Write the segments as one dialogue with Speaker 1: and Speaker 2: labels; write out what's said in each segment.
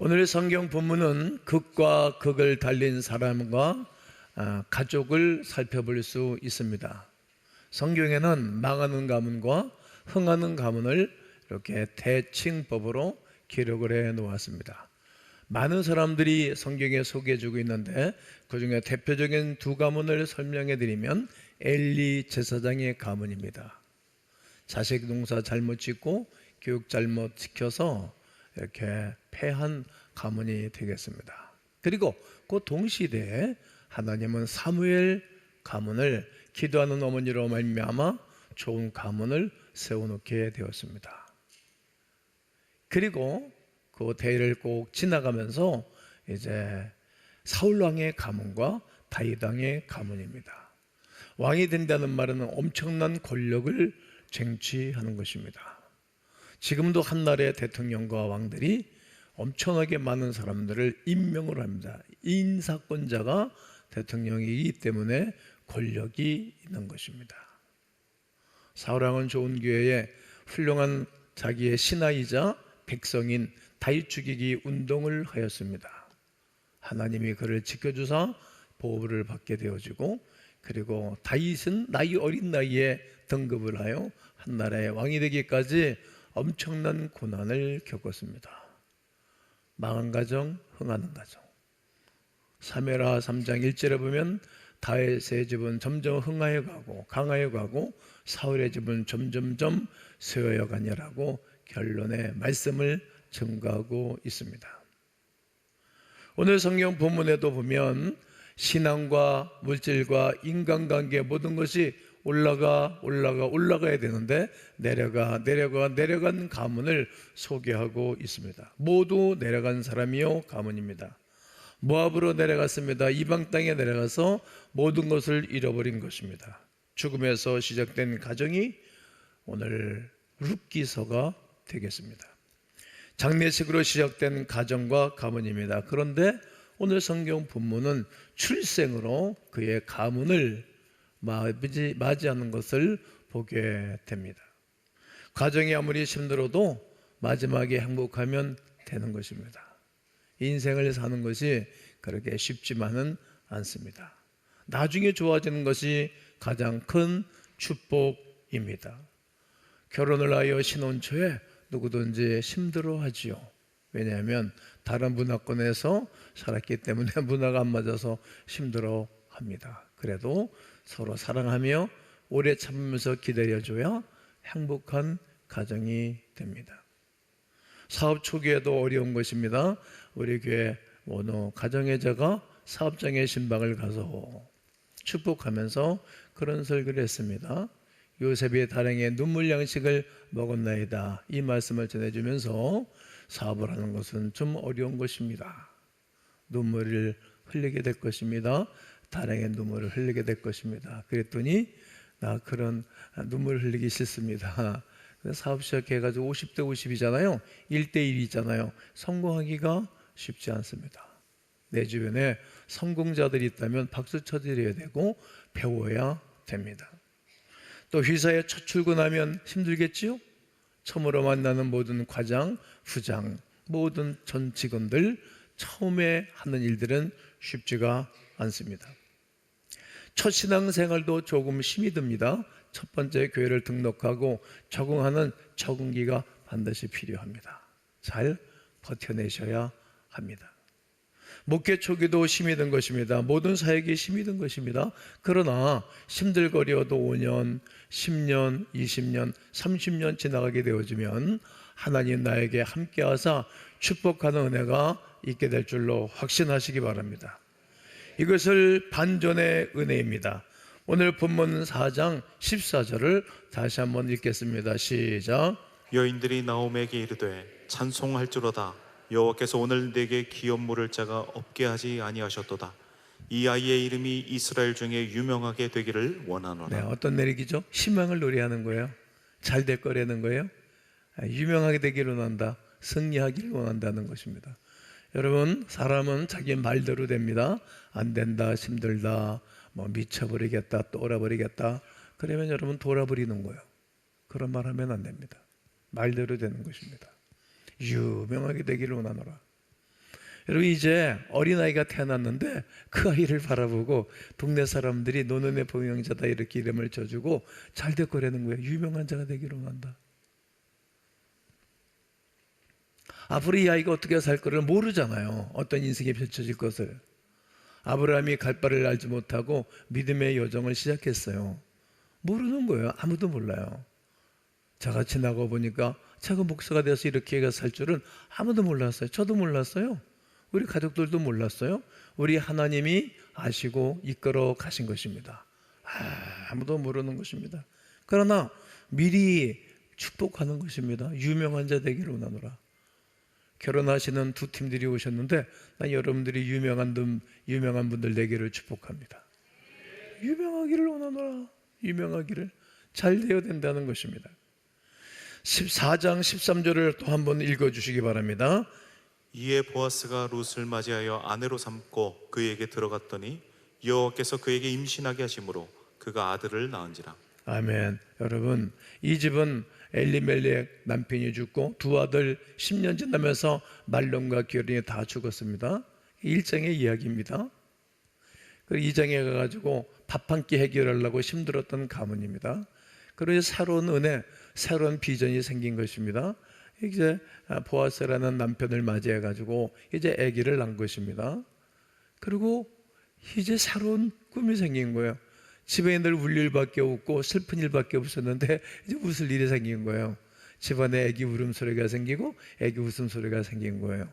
Speaker 1: 오늘의 성경 본문은 극과 극을 달린 사람과 아, 가족을 살펴볼 수 있습니다. 성경에는 망하는 가문과 흥하는 가문을 이렇게 대칭법으로 기록을 해 놓았습니다. 많은 사람들이 성경에 소개해 주고 있는데 그 중에 대표적인 두 가문을 설명해 드리면 엘리 제사장의 가문입니다. 자식 농사 잘못 짓고 교육 잘못 지켜서 이렇게 패한 가문이 되겠습니다. 그리고 그 동시대에 하나님은 사무엘 가문을 기도하는 어머니로 말미암아 좋은 가문을 세워놓게 되었습니다. 그리고 그 대를 꼭 지나가면서 이제 사울 왕의 가문과 다윗 왕의 가문입니다. 왕이 된다는 말은 엄청난 권력을 쟁취하는 것입니다. 지금도 한나라의 대통령과 왕들이 엄청나게 많은 사람들을 임명을 합니다. 인사권자가 대통령이기 때문에 권력이 있는 것입니다. 사울왕은 좋은 교회에 훌륭한 자기의 신하이자 백성인 다윗 죽이기 운동을 하였습니다. 하나님이 그를 지켜주사 보호를 받게 되어지고 그리고 다윗은 나이 어린 나이에 등급을 하여 한 나라의 왕이 되기까지 엄청난 고난을 겪었습니다. 망한 가정, 흥하는 가정. 사메라 3장 1절에 보면 다윗의 집은 점점 흥하여 가고 강하여 가고 사울의 집은 점점점 쇠어여 가냐라고 결론의 말씀을 증거하고 있습니다. 오늘 성경 본문에도 보면 신앙과 물질과 인간관계 모든 것이 올라가 올라가 올라가야 되는데 내려가 내려가 내려간 가문을 소개하고 있습니다. 모두 내려간 사람이요 가문입니다. 모압으로 내려갔습니다. 이방 땅에 내려가서 모든 것을 잃어버린 것입니다. 죽음에서 시작된 가정이 오늘 룻기서가 되겠습니다. 장례식으로 시작된 가정과 가문입니다. 그런데 오늘 성경 본문은 출생으로 그의 가문을 맞이, 맞이하는 것을 보게 됩니다. 가정이 아무리 힘들어도 마지막에 행복하면 되는 것입니다. 인생을 사는 것이 그렇게 쉽지만은 않습니다. 나중에 좋아지는 것이 가장 큰 축복입니다. 결혼을 하여 신혼 초에 누구든지 힘들어 하지요. 왜냐하면 다른 문화권에서 살았기 때문에 문화가 안 맞아서 힘들어 합니다. 그래도 서로 사랑하며 오래 참으면서 기다려줘야 행복한 가정이 됩니다. 사업 초기에도 어려운 것입니다. 우리 교회 어느 가정의자가 사업장의 신방을 가서 축복하면서 그런 설교를 했습니다. 요셉이 다랭의 눈물 양식을 먹었나이다. 이 말씀을 전해주면서 사업을 하는 것은 좀 어려운 것입니다. 눈물을 흘리게 될 것입니다. 다랭의 눈물을 흘리게 될 것입니다. 그랬더니 나 그런 눈물 흘리기 싫습니다. 사업 시작해가지고 50대 50이잖아요. 1대 1이잖아요. 성공하기가 쉽지 않습니다. 내 주변에 성공자들이 있다면 박수 쳐드려야 되고 배워야 됩니다. 또 회사에 첫 출근하면 힘들겠지요? 처음으로 만나는 모든 과장, 부장, 모든 전 직원들 처음에 하는 일들은 쉽지가 않습니다. 첫 신앙생활도 조금 힘이 듭니다. 첫 번째 교회를 등록하고 적응하는 적응기가 반드시 필요합니다. 잘 버텨내셔야 합니다. 목회 초기도 힘이 든 것입니다. 모든 사역이 힘이 든 것입니다. 그러나 힘들거려도 5년, 10년, 20년, 30년 지나가게 되어지면 하나님 나에게 함께하사 축복하는 은혜가 있게 될 줄로 확신하시기 바랍니다. 이것을 반전의 은혜입니다. 오늘 본문 4장 14절을 다시 한번 읽겠습니다. 시작.
Speaker 2: 여인들이 나옴에게 이르되 찬송할지로다 여호와께서 오늘 내게 기업 물을 자가 없게 하지 아니하셨도다 이 아이의 이름이 이스라엘 중에 유명하게 되기를 원하노라
Speaker 1: 네, 어떤 내리기죠? 희망을 노래하는 거예요. 잘 될 거라는 거예요. 아, 유명하게 되기를 원한다. 승리하기를 원한다는 것입니다. 여러분, 사람은 자기 말대로 됩니다. 안 된다, 힘들다, 뭐 미쳐버리겠다, 돌아버리겠다. 그러면 여러분 돌아버리는 거예요. 그런 말 하면 안 됩니다. 말대로 되는 것입니다. 유명하게 되기를 원하노라. 여러분 이제 어린아이가 태어났는데 그 아이를 바라보고 동네 사람들이 노는의 봉영자다 이렇게 이름을 줘주고 잘 될 거라는 거예요. 유명한 자가 되기로 한다. 앞으로 이 아이가 어떻게 살 거를 모르잖아요. 어떤 인생이 펼쳐질 것을. 아브라함이 갈 바를 알지 못하고 믿음의 여정을 시작했어요. 모르는 거예요. 아무도 몰라요. 제가 지나고 보니까 제가 목사가 돼서 이렇게 살 줄은 아무도 몰랐어요. 저도 몰랐어요. 우리 가족들도 몰랐어요. 우리 하나님이 아시고 이끌어 가신 것입니다. 아, 아무도 모르는 것입니다. 그러나 미리 축복하는 것입니다. 유명한 자 되기를 원하노라. 결혼하시는 두 팀들이 오셨는데 난 여러분들이 유명한 분, 유명한 분들 되기를 축복합니다. 유명하기를 원하노라. 유명하기를 잘 되어야 된다는 것입니다. 14장 13절을 또 한번 읽어 주시기 바랍니다.
Speaker 2: 이에 보아스가 룻을 맞이하여 아내로 삼고 그에게 들어갔더니 여호와께서 그에게 임신하게 하심으로 그가 아들을 낳은지라
Speaker 1: 아멘. 여러분, 이 집은 엘리멜렉 남편이 죽고 두 아들 10년 지나면서 말론과 기어린이 다 죽었습니다. 1장의 이야기입니다. 그 2장에 가가지고 밥 한 끼 해결하려고 힘들었던 가문입니다. 그리고 새로운 은혜, 새로운 비전이 생긴 것입니다. 이제 보아스라는 남편을 맞이해가지고 이제 아기를 낳은 것입니다. 그리고 이제 새로운 꿈이 생긴 거예요. 늘울 일밖에 없고 슬픈 일밖에 없었는데 이제 웃을 일이 생긴 거예요. 집안에 아기 울음소리가 생기고 아기 웃음소리가 생긴 거예요.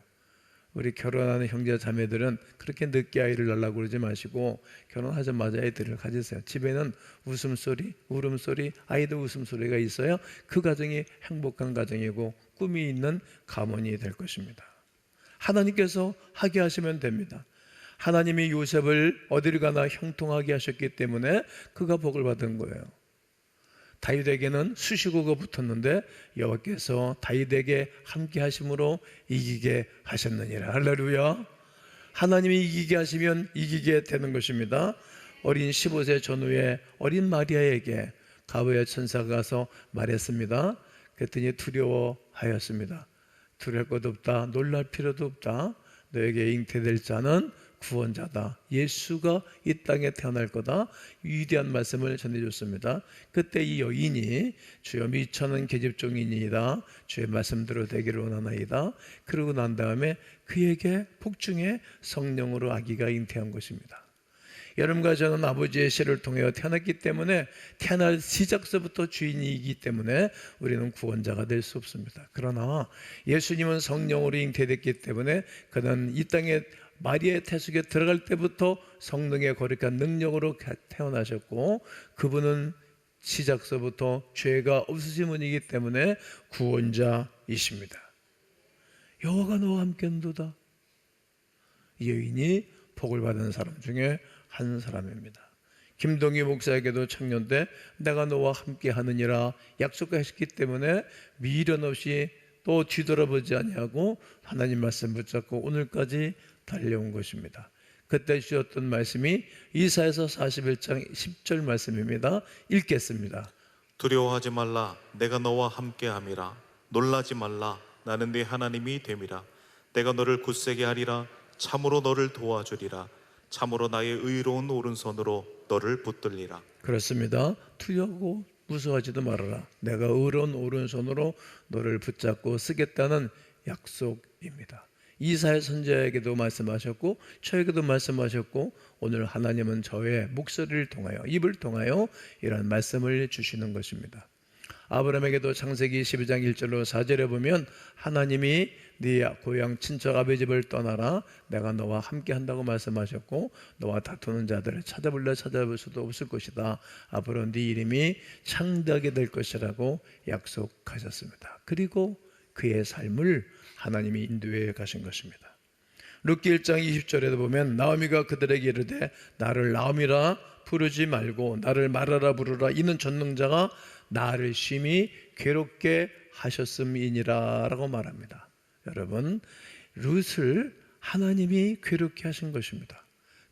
Speaker 1: 우리 결혼하는 형제 자매들은 그렇게 늦게 아이를 낳으려고 그러지 마시고 결혼하자마자 아이들을 가지세요. 집에는 웃음소리, 울음소리, 아이도 웃음소리가 있어야 그 가정이 행복한 가정이고 꿈이 있는 가문이 될 것입니다. 하나님께서 하게 하시면 됩니다. 하나님이 요셉을 어디를 가나 형통하게 하셨기 때문에 그가 복을 받은 거예요. 다윗에게는 수식어가 붙었는데 여호와께서 다윗에게 함께 하심으로 이기게 하셨느니라. 할렐루야. 하나님이 이기게 하시면 이기게 되는 것입니다. 어린 15세 전후에 어린 마리아에게 가부의 천사가 가서 말했습니다. 그랬더니 두려워하였습니다. 두려울 것 없다. 놀랄 필요도 없다. 너에게 잉태될 자는 구원자다. 예수가 이 땅에 태어날 거다. 위대한 말씀을 전해줬습니다. 그때 이 여인이 주여 미천은 계집종이니이다. 주의 말씀대로 되기를 원하나이다. 그러고 난 다음에 그에게 복중에 성령으로 아기가 잉태한 것입니다. 여러분과 저는 아버지의 씨를 통해 태어났기 때문에 태어날 시작서부터 주인이기 때문에 우리는 구원자가 될 수 없습니다. 그러나 예수님은 성령으로 잉태됐기 때문에 그는 이 땅에 마리아의 태숙에 들어갈 때부터 성령의 거룩한 능력으로 태어나셨고 그분은 시작서부터 죄가 없으신 분이기 때문에 구원자이십니다. 여호와가 너와 함께 한도다. 이 여인이 복을 받은 사람 중에 한 사람입니다. 김동희 목사에게도 청년 때 내가 너와 함께 하느니라 약속하셨기 때문에 미련 없이 또 뒤돌아보지 아니하고 하나님 말씀 붙잡고 오늘까지 달려온 것입니다. 그때 주셨던 말씀이 이사에서 41장 10절 말씀입니다. 읽겠습니다.
Speaker 2: 두려워하지 말라 내가 너와 함께 함이라 놀라지 말라 나는 네 하나님이 됨이라 내가 너를 굳세게 하리라 참으로 너를 도와주리라 참으로 나의 의로운 오른손으로 너를 붙들리라
Speaker 1: 그렇습니다. 두려고 무서워하지도 말아라. 내가 의로운 오른손으로 너를 붙잡고 쓰겠다는 약속입니다. 이사야 선지자에게도 말씀하셨고 저에게도 말씀하셨고 오늘 하나님은 저의 목소리를 통하여 입을 통하여 이런 말씀을 주시는 것입니다. 아브라함에게도 창세기 12장 1절로 4절에 보면 하나님이 네 고향 친척 아버지 집을 떠나라 내가 너와 함께 한다고 말씀하셨고 너와 다투는 자들을 찾아볼래 찾아볼 수도 없을 것이다 앞으로 네 이름이 창대하게 될 것이라고 약속하셨습니다 그리고 그의 삶을 하나님이 인도해 가신 것입니다 룻기 1장 20절에도 보면 나오미가 그들에게 이르되 나를 나오미라 부르지 말고 나를 말하라 부르라 이는 전능자가 나를 심히 괴롭게 하셨음이니라라고 말합니다. 여러분 룻을 하나님이 괴롭게 하신 것입니다.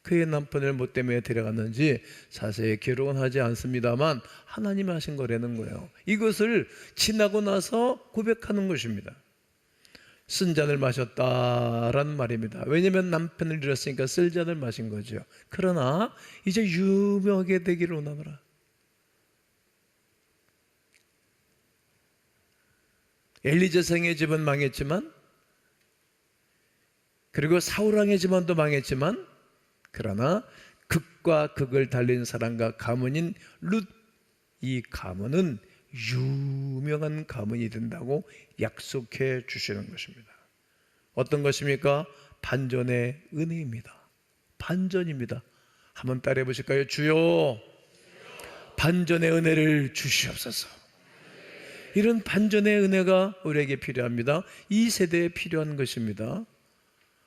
Speaker 1: 그의 남편을 뭐 때문에 데려갔는지 자세히 기록은 하지 않습니다만 하나님이 하신 거라는 거예요. 이것을 지나고 나서 고백하는 것입니다. 쓴 잔을 마셨다라는 말입니다. 왜냐하면 남편을 잃었으니까 쓸 잔을 마신 거죠. 그러나 이제 유명하게 되기를 원하노라. 엘리제성의 집은 망했지만 그리고 사울왕의 집안도 망했지만 그러나 극과 극을 달린 사람과 가문인 룻 이 가문은 유명한 가문이 된다고 약속해 주시는 것입니다. 어떤 것입니까? 반전의 은혜입니다. 반전입니다. 한번 따라해 보실까요? 주여 반전의 은혜를 주시옵소서. 이런 반전의 은혜가 우리에게 필요합니다. 이 세대에 필요한 것입니다.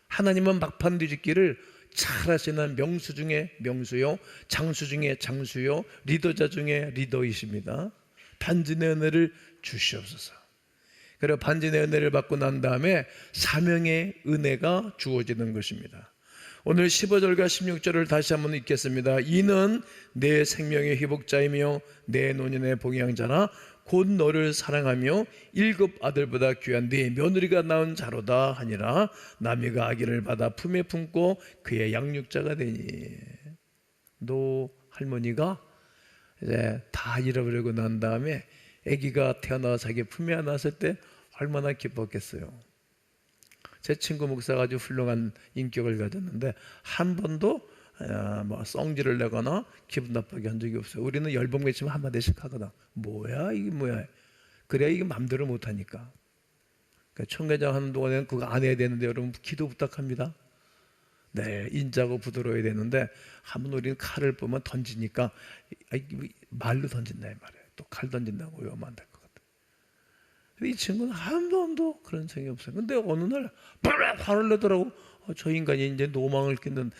Speaker 1: 하나님은 막판 뒤집기를 잘 하시는 명수 중에 명수요, 장수 중에 장수요, 리더자 중에 리더이십니다. 반전의 은혜를 주시옵소서. 그리고 반전의 은혜를 받고 난 다음에 사명의 은혜가 주어지는 것입니다. 오늘 15절과 16절을 다시 한번 읽겠습니다. 이는 내 생명의 회복자이며 내 노년의 봉양자나 곧 너를 사랑하며 일곱 아들보다 귀한 네 며느리가 낳은 자로다 하니라 남이가 아기를 받아 품에 품고 그의 양육자가 되니 노 할머니가 이제 다 잃어버리고 난 다음에 아기가 태어나 자기 품에 안았을 때 얼마나 기뻤겠어요. 제 친구 목사가 아주 훌륭한 인격을 가졌는데 한 번도 아, 뭐 썽질을 내거나 기분 나쁘게 한 적이 없어요. 우리는 열번 맺히면 한 마디씩 하거든. 뭐야 이게 뭐야? 그래야 이게 맘대로 못 하니까. 그러니까 청계장 하는 동안에는 그거 안 해야 되는데 여러분 기도 부탁합니다. 네, 인자고 부드러워야 되는데 한번 우리는 칼을 보면 던지니까 말로 던진다 이 말이에요. 또 칼 던진다고 위험한 될것 같아. 근데 이 친구는 한 번도 그런 생각이 없어요. 근데 어느 날 화를 내더라고. 어, 저 인간이 이제 노망을 끼는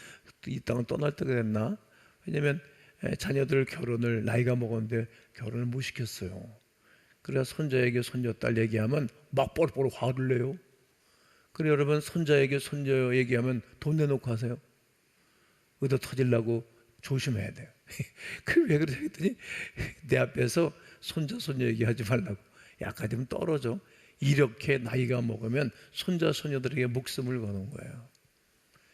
Speaker 1: 이 땅을 떠날 때가 됐나? 왜냐면 에, 자녀들 결혼을 나이가 먹었는데 결혼을 못 시켰어요. 그래야 손자에게 손녀딸 얘기하면 막 뻘뻘 화를 내요. 그래 여러분 손자에게 손녀 얘기하면 돈 내놓고 하세요. 의도 터질라고 조심해야 돼요. 그왜 그러지 했더니 내 앞에서 손자 손녀 얘기하지 말라고. 약간 좀 떨어져. 이렇게 나이가 먹으면 손자 손녀들에게 목숨을 거는 거예요.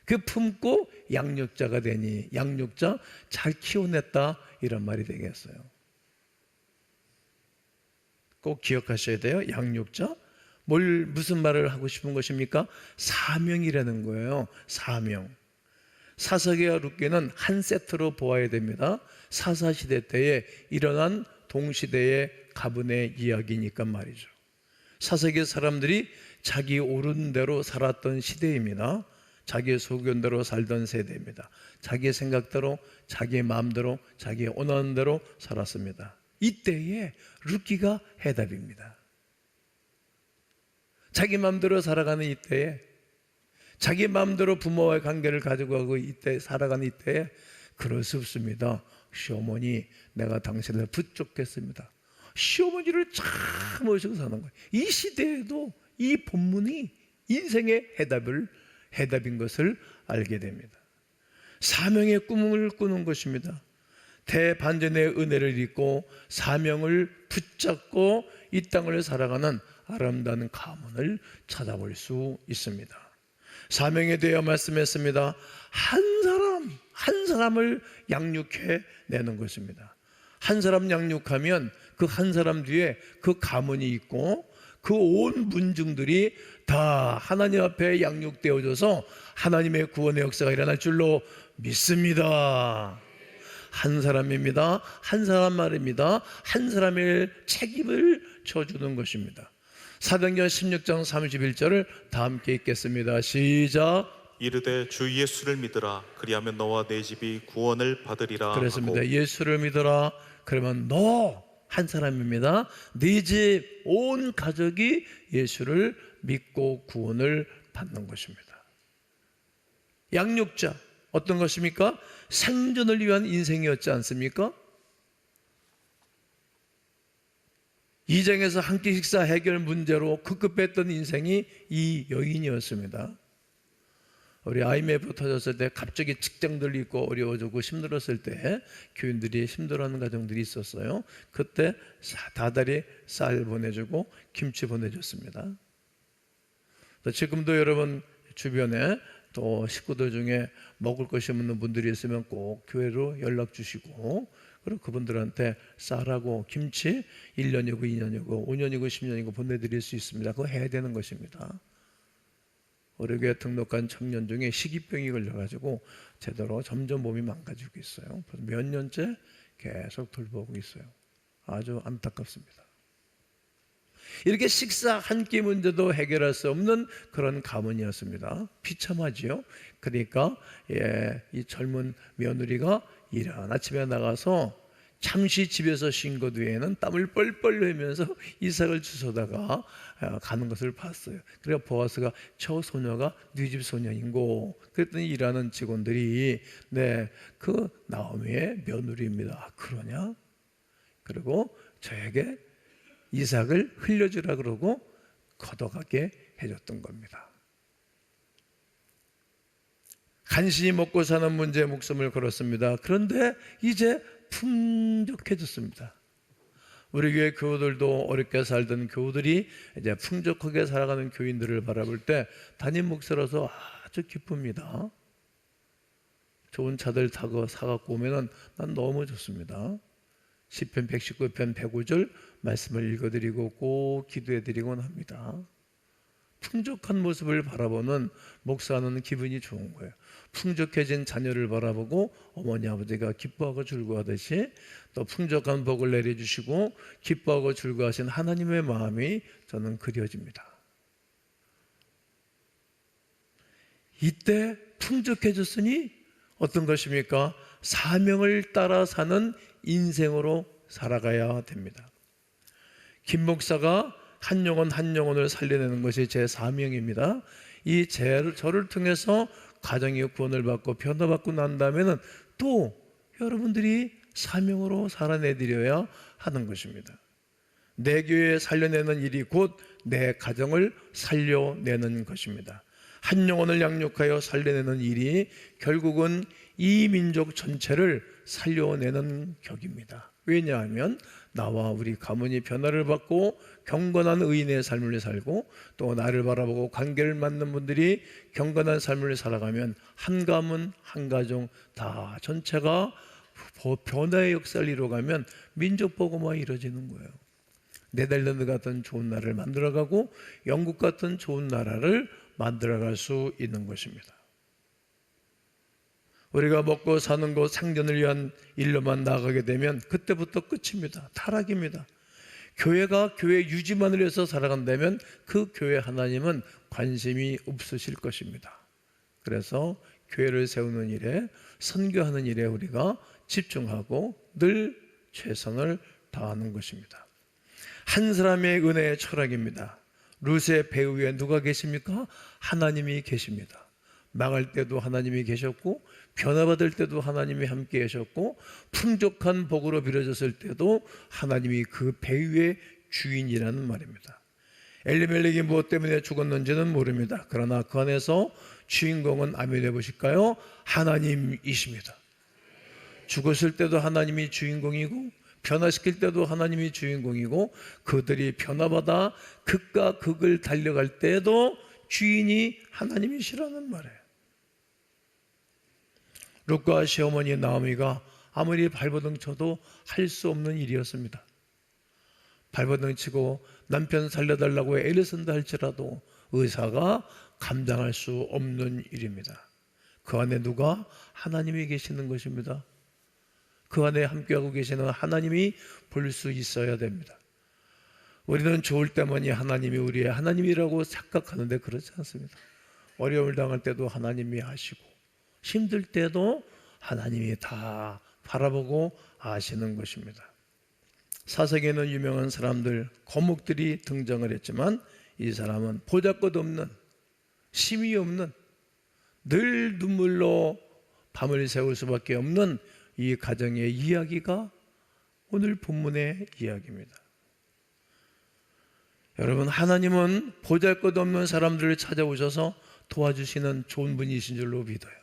Speaker 1: 그 품고 양육자가 되니 양육자 잘 키워냈다 이런 말이 되겠어요. 꼭 기억하셔야 돼요. 양육자 뭘 무슨 말을 하고 싶은 것입니까? 사명이라는 거예요. 사명. 사사기와 룻기는 한 세트로 보아야 됩니다. 사사 시대 때에 일어난 동시대의 가문의 이야기니까 말이죠. 사사기 사람들이 자기 옳은 대로 살았던 시대입니다. 자기의 소견대로 살던 세대입니다. 자기의 생각대로, 자기의 마음대로, 자기의 원하는 대로 살았습니다. 이때에 룻기가 해답입니다. 자기 마음대로 살아가는 이때에 자기 마음대로 부모와의 관계를 가지고 가고 이때 살아가는 이때에 그럴 수 없습니다. 시어머니, 내가 당신을 붙잡겠습니다. 시어머니를 참 모시고 사는 거예요. 이 시대에도 이 본문이 인생의 해답을 해답인 것을 알게 됩니다. 사명의 꿈을 꾸는 것입니다. 대반전의 은혜를 입고 사명을 붙잡고 이 땅을 살아가는 아름다운 가문을 찾아볼 수 있습니다. 사명에 대해 말씀했습니다. 한 사람, 한 사람을 양육해 내는 것입니다. 한 사람 양육하면 그 한 사람 뒤에 그 가문이 있고 그 온 문중들이 다 하나님 앞에 양육되어져서 하나님의 구원의 역사가 일어날 줄로 믿습니다. 한 사람입니다. 한 사람 말입니다. 한 사람의 책임을 져주는 것입니다. 사도행전 16장 31절을 다 함께 읽겠습니다. 시작.
Speaker 2: 이르되 주 예수를 믿으라 그리하면 너와 내 집이 구원을 받으리라
Speaker 1: 그렇습니다.
Speaker 2: 하고
Speaker 1: 예수를 믿어라. 그러면 너 한 사람입니다. 네 집 온 가족이 예수를 믿고 구원을 받는 것입니다. 양육자 어떤 것입니까? 생존을 위한 인생이었지 않습니까? 이장에서 한 끼 식사 해결 문제로 급급했던 인생이 이 여인이었습니다. 우리 IMF 터졌을 때 갑자기 직장들 잃고 어려워지고 힘들었을 때 교인들이 힘들어하는 가정들이 있었어요. 그때 다달이 쌀 보내주고 김치 보내줬습니다. 또 지금도 여러분 주변에 또 식구들 중에 먹을 것이 없는 분들이 있으면 꼭 교회로 연락 주시고 그리고 그분들한테 쌀하고 김치 1년이고 2년이고 5년이고 10년이고 보내드릴 수 있습니다. 그거 해야 되는 것입니다. 교회 등록한 청년 중에 식이병이 걸려가지고 제대로 점점 몸이 망가지고 있어요. 몇 년째 계속 돌보고 있어요. 아주 안타깝습니다. 이렇게 식사 한 끼 문제도 해결할 수 없는 그런 가문이었습니다. 비참하지요. 그러니까 예, 이 젊은 며느리가 이른 아침에 나가서 잠시 집에서 쉰 것 외에는 땀을 뻘뻘 흘리면서 이삭을 주워다가 아, 가는 것을 봤어요. 그래서 보아스가 저 소녀가 네 집 소녀인고 그랬더니 일하는 직원들이 네 그 나오미의 며느리입니다. 아, 그러냐? 그리고 저에게 이삭을 흘려주라 그러고 걷어가게 해줬던 겁니다. 간신히 먹고 사는 문제에 목숨을 걸었습니다. 그런데 이제 풍족해졌습니다. 우리 교회 교우들도 어렵게 살던 교우들이 이제 풍족하게 살아가는 교인들을 바라볼 때 담임 목사로서 아주 기쁩니다. 좋은 차들 타고 사갖고 오면은 난 너무 좋습니다. 시편 119편 105절 말씀을 읽어드리고 꼭 기도해드리곤 합니다. 풍족한 모습을 바라보는 목사는 기분이 좋은 거예요. 풍족해진 자녀를 바라보고 어머니 아버지가 기뻐하고 즐거워하듯이 또 풍족한 복을 내려주시고 기뻐하고 즐거워하신 하나님의 마음이 저는 그려집니다. 이때 풍족해졌으니 어떤 것입니까? 사명을 따라 사는 인생으로 살아가야 됩니다. 김 목사가 한 영혼 한 영혼을 살려내는 것이 제 사명입니다. 이 제- 저를 통해서 가정의 구원을 받고 변화받고 난 다음에는 또 여러분들이 사명으로 살아내드려야 하는 것입니다. 내 교회 살려내는 일이 곧 내 가정을 살려내는 것입니다. 한 영혼을 양육하여 살려내는 일이 결국은 이 민족 전체를 살려내는 격입니다. 왜냐하면 나와 우리 가문이 변화를 받고 경건한 의인의 삶을 살고 또 나를 바라보고 관계를 맺는 분들이 경건한 삶을 살아가면 한 가문 한 가정 다 전체가 변화의 역사를 이루어가면 민족 복음화 이루어지는 거예요. 네덜란드 같은 좋은 나라를 만들어가고 영국 같은 좋은 나라를 만들어갈 수 있는 것입니다. 우리가 먹고 사는 곳 생존을 위한 일로만 나가게 되면 그때부터 끝입니다. 타락입니다. 교회가 교회 유지만을 위해서 살아간다면 그 교회 하나님은 관심이 없으실 것입니다. 그래서 교회를 세우는 일에 선교하는 일에 우리가 집중하고 늘 최선을 다하는 것입니다. 한 사람의 은혜의 철학입니다. 루스의 배후에 누가 계십니까? 하나님이 계십니다. 망할 때도 하나님이 계셨고 변화받을 때도 하나님이 함께 계셨고 풍족한 복으로 빌어졌을 때도 하나님이 그 배후의 주인이라는 말입니다. 엘리멜렉이 무엇 때문에 죽었는지는 모릅니다. 그러나 그 안에서 주인공은 아멘 해 보실까요? 하나님이십니다. 죽었을 때도 하나님이 주인공이고 변화시킬 때도 하나님이 주인공이고 그들이 변화받아 극과 극을 달려갈 때도 주인이 하나님이시라는 말이에요. 룻과 시어머니 나오미가 아무리 발버둥 쳐도 할 수 없는 일이었습니다. 발버둥 치고 남편 살려달라고 애를 쓴다 할지라도 의사가 감당할 수 없는 일입니다. 그 안에 누가 하나님이 계시는 것입니다. 그 안에 함께하고 계시는 하나님이 볼 수 있어야 됩니다. 우리는 좋을 때만이 하나님이 우리의 하나님이라고 착각하는데 그렇지 않습니다. 어려움을 당할 때도 하나님이 아시고 힘들 때도 하나님이 다 바라보고 아시는 것입니다. 사석에는 유명한 사람들, 거목들이 등장을 했지만 이 사람은 보잘것 없는 심이 없는 늘 눈물로 밤을 새울 수밖에 없는 이 가정의 이야기가 오늘 본문의 이야기입니다. 여러분 하나님은 보잘것 없는 사람들을 찾아오셔서 도와주시는 좋은 분이신 줄로 믿어요.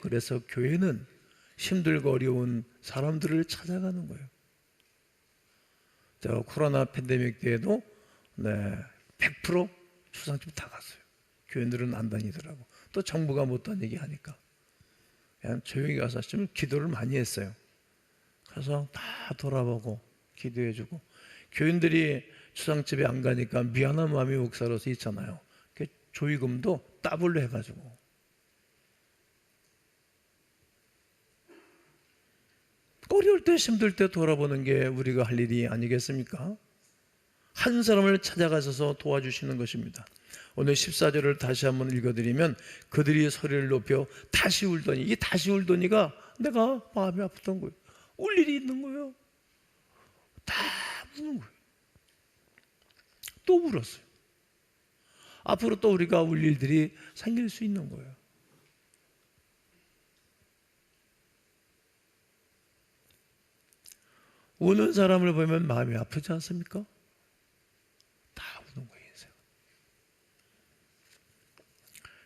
Speaker 1: 그래서 교회는 힘들고 어려운 사람들을 찾아가는 거예요. 저 코로나 팬데믹 때에도 네, 100% 추상집 다 갔어요. 교인들은 안 다니더라고. 또 정부가 못 다니게 하니까. 그냥 조용히 가서 좀 기도를 많이 했어요. 가서 다 돌아보고 기도해주고 교인들이 추상집에 안 가니까 미안한 마음이 목사로서 있잖아요. 그 조의금도 더블로 해가지고 어려울 때 힘들 때 돌아보는 게 우리가 할 일이 아니겠습니까? 한 사람을 찾아가셔서 도와주시는 것입니다. 오늘 14절을 다시 한번 읽어드리면 그들이 소리를 높여 다시 울더니 이 다시 울더니가 내가 마음이 아팠던 거예요. 울 일이 있는 거예요. 다 우는 거예요. 또 울었어요. 앞으로 또 우리가 울 일들이 생길 수 있는 거예요. 우는 사람을 보면 마음이 아프지 않습니까? 다 우는 거예요, 인생.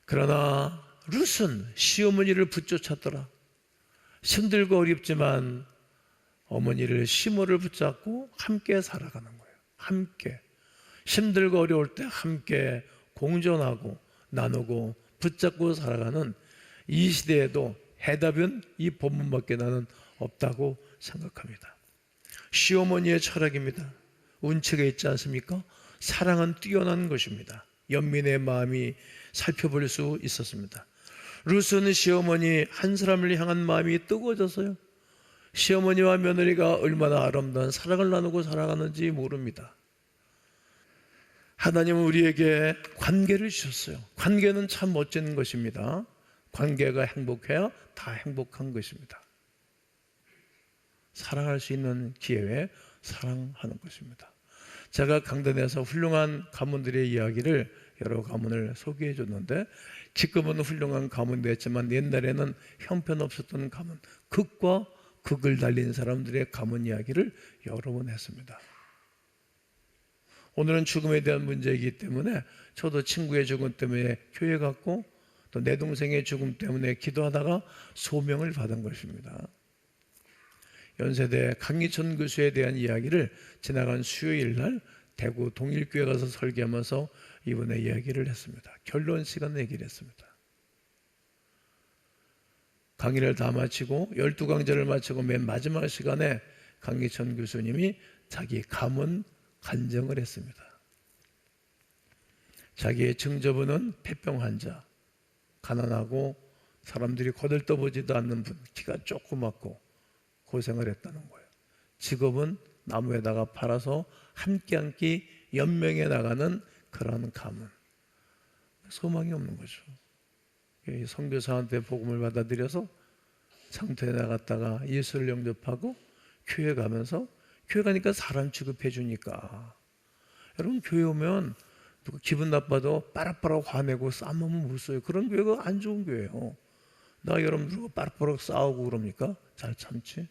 Speaker 1: 그러나 룻은 시어머니를 붙쫓았더라. 힘들고 어렵지만 어머니를 시모를 붙잡고 함께 살아가는 거예요. 함께. 힘들고 어려울 때 함께 공존하고 나누고 붙잡고 살아가는 이 시대에도 해답은 이 본문밖에 나는 없다고 생각합니다. 시어머니의 철학입니다. 운치가 있지 않습니까? 사랑은 뛰어난 것입니다. 연민의 마음이 살펴볼 수 있었습니다. 루스는 시어머니 한 사람을 향한 마음이 뜨거워졌어요. 시어머니와 며느리가 얼마나 아름다운 사랑을 나누고 살아가는지 모릅니다. 하나님은 우리에게 관계를 주셨어요. 관계는 참 멋진 것입니다. 관계가 행복해야 다 행복한 것입니다. 사랑할 수 있는 기회에 사랑하는 것입니다. 제가 강단에서 훌륭한 가문들의 이야기를 여러 가문을 소개해 줬는데 지금은 훌륭한 가문 됐지만 옛날에는 형편없었던 가문, 극과 극을 달린 사람들의 가문 이야기를 여러 번 했습니다. 오늘은 죽음에 대한 문제이기 때문에 저도 친구의 죽음 때문에 교회 갔고 또 내 동생의 죽음 때문에 기도하다가 소명을 받은 것입니다. 연세대 강희천 교수에 대한 이야기를 지나간 수요일 날 대구 동일교회 가서 설교하면서 이번에 이야기를 했습니다. 결론 시간 얘기를 했습니다. 강의를 다 마치고 열두 강좌를 마치고 맨 마지막 시간에 강희천 교수님이 자기 가문 간증을 했습니다. 자기의 증조부는 폐병 환자, 가난하고 사람들이 거들떠보지도 않는 분, 키가 조그맣고 고생을 했다는 거예요. 직업은 나무에다가 팔아서 한끼 연명해 나가는 그런 가문. 소망이 없는 거죠. 이 선교사한테 복음을 받아들여서 상태에 나갔다가 예수를 영접하고 교회 가면서 교회 가니까 사람 취급해 주니까 여러분 교회 오면 기분 나빠도 빠락빠락 화내고 싸우면 못 써요. 그런 교회가 안 좋은 교회예요. 나 여러분들과 빠락빠락 싸우고 그럽니까? 잘 참지.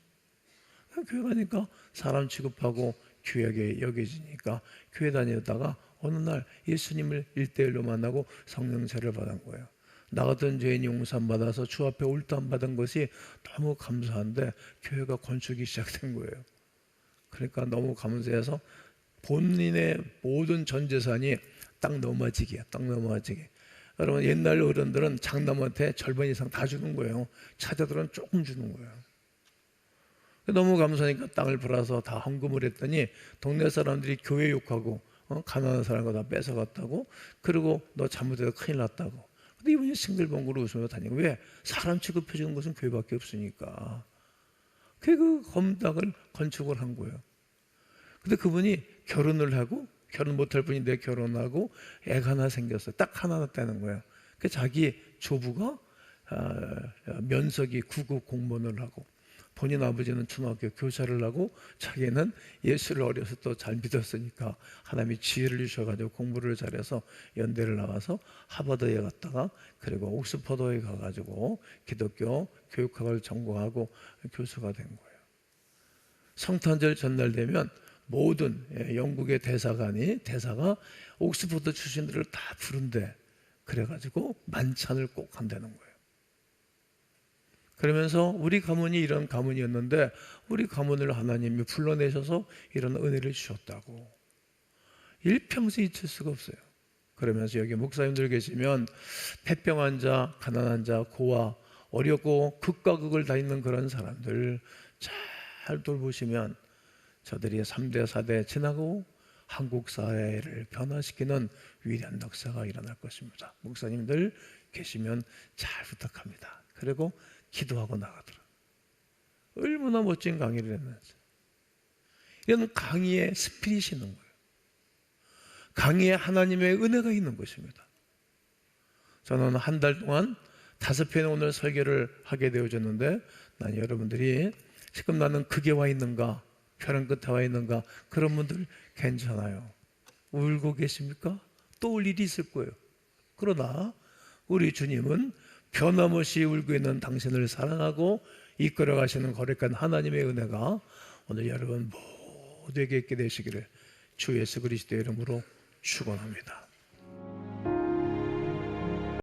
Speaker 1: 교회 가니까 사람 취급하고 귀하게 여겨지니까 교회 다니다가 어느 날 예수님을 일대일로 만나고 성령세를 받은 거예요. 나 같은 죄인이 용산 받아서 주 앞에 울담 받은 것이 너무 감사한데 교회가 건축이 시작된 거예요. 그러니까 너무 감사해서 본인의 모든 전 재산이 땅 넘어지게, 땅 넘어지게. 여러분 옛날 어른들은 장남한테 절반 이상 다 주는 거예요. 차자들은 조금 주는 거예요. 너무 감사하니까 땅을 팔아서 다 헌금을 했더니 동네 사람들이 교회 욕하고 어? 가난한 사람과 다 뺏어갔다고. 그리고 너 잘못해서 큰일 났다고. 근데 이분이 싱글벙글로 웃으며 다니고. 왜? 사람 취급해 주는 것은 교회밖에 없으니까. 그 건당을 건축을 한 거예요. 근데 그분이 결혼을 하고 결혼 못할 분인데 결혼하고 애가 하나 생겼어요. 딱 하나 났다는 거예요. 그 자기 조부가 아, 면석이 구급 공무원을 하고 본인 아버지는 초등학교 교사를 하고 자기는 예수를 어려서 또 잘 믿었으니까 하나님이 지혜를 주셔가지고 공부를 잘해서 연대를 나와서 하버드에 갔다가 그리고 옥스퍼드에 가가지고 기독교 교육학을 전공하고 교수가 된 거예요. 성탄절 전날 되면 모든 예, 영국의 대사관이 대사가 옥스퍼드 출신들을 다 부른대. 그래가지고 만찬을 꼭 한다는 거예요. 그러면서 우리 가문이 이런 가문이었는데 우리 가문을 하나님이 불러내셔서 이런 은혜를 주셨다고 일평생 잊을 수가 없어요. 그러면서 여기 목사님들 계시면 폐병 환자, 가난한 자, 고아, 어렵고 극과 극을 다 있는 그런 사람들 잘 돌보시면 저들이 3대, 4대 지나고 한국 사회를 변화시키는 위대한 역사가 일어날 것입니다. 목사님들 계시면 잘 부탁합니다. 그리고 기도하고 나가더라. 얼마나 멋진 강의를 했는지. 이런 강의의 스피릿이 있는 거예요. 강의에 하나님의 은혜가 있는 것입니다. 저는 한 달 동안 다섯 편의 오늘 설교를 하게 되어졌는데 난 여러분들이 지금 나는 극에 와 있는가 벼랑 끝에 와 있는가 그런 분들 괜찮아요. 울고 계십니까? 또울 일이 있을 거예요. 그러나 우리 주님은 변함없이 울고 있는 당신을 사랑하고 이끌어 가시는 거룩한 하나님의 은혜가 오늘 여러분 모두에게 있게 되시기를 주 예수 그리스도의 이름으로 축원합니다.